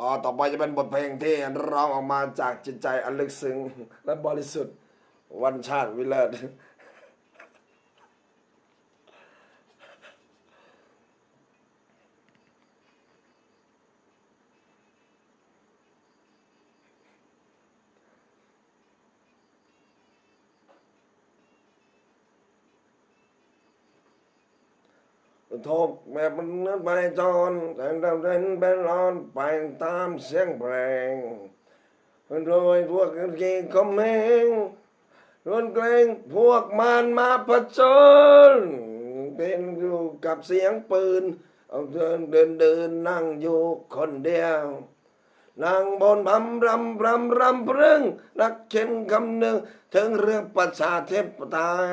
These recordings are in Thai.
อ๋อต่อไปจะเป็นบทเพลงที่ร้องออกมาจากจิตใจอันลึกซึ้งและบริสุทธิ์วันชาติวิเลศ ทุกแบบมันเนื้อไปจรแต่ดำเดินเป็นร้อนไปตามเสียงเพลงโดยพวกกีคอมเมงรวนเกรงพวกมันมาผจญเป็นอยู่กับเสียงปืนเอาเดินเดินเดินนั่งอยู่คนเดียว นั่งบนพำรำรำรำเรึ่องนักเข็นคำหนึ่งถึงเรื่องประชาธิปไตย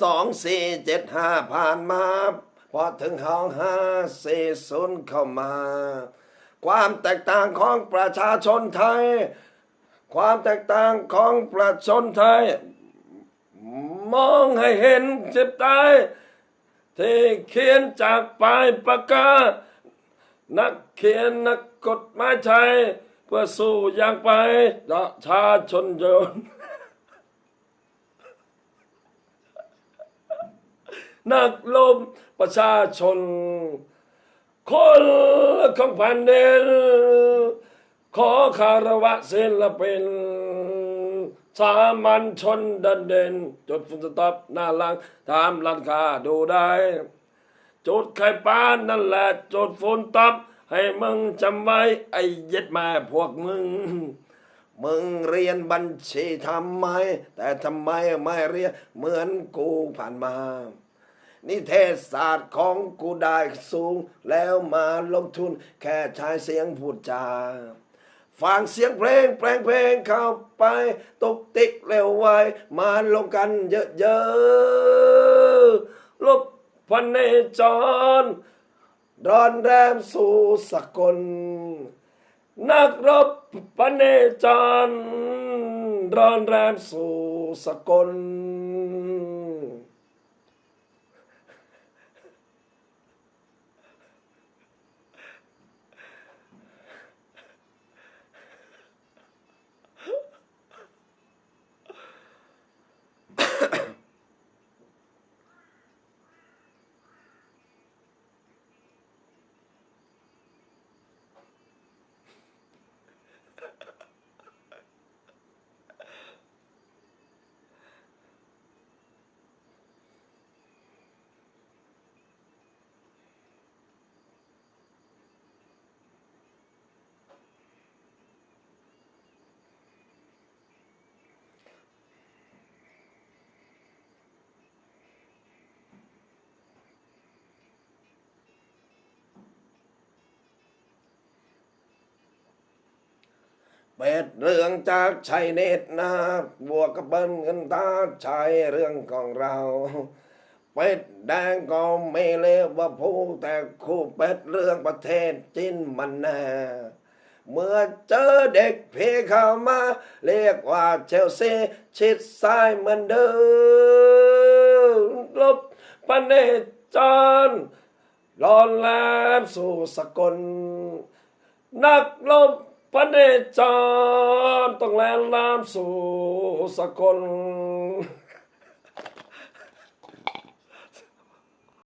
สองสี่เจ็ดห้าผ่านมาพอถึงห้องห้าสี่ศูนย์เข้ามา ความแตกต่างของประชาชนไทย ความแตกต่างของประชาชนไทย มองให้เห็นจิตใต้ที่เขียนจากปลายปากกา นักเขียนนักกฎหมายไทย เพื่อสู้อย่างไปประชาชนยน นักลมประชาชน คนของแผ่นดินขอคารวะศิลปินสามัญชนดันเด่นจดฟุนสต็อปหน้าลังตามร้านคาดูได้จุดไข่ปานนั่นแหละจุดฝุ่นตับ ให้มึงจำไว้ไอ้เย็ดม่พวกมึง มึงเรียนบัญชีทำไม แต่ทำไมไม่เรียนเหมือนกูผ่านมา นิเทศศาสตร์ของกูได้สูง แล้วมาลงทุนแค่ใช้เสียงพูดจาฟังเสียงเพลงแปลงเพลงเข้าไปตกติ๊กเร็วไวมาลงกันเยอะๆลบพันในจรรอนแรมสู่สกล นักรบพันในจรรอนแรมสู่สกล เป็ดเรื่องจากชัยเนตรนะบวกกับเบิ้ลเงินตาชัยเรื่องของเราเป็ดแดงก็ไม่เลวว่าผู้แต่คู่เป็ดเรื่องประเทศจีนมันแน่เมื่อเจอเด็กเพเข้ามา เรียกว่าเชลซีชิดซ้ายเหมือนเดิมลบปเนจรร้อนแลมสู่สกล นักลบ พระเนจรต้องแลนลามสู่สกล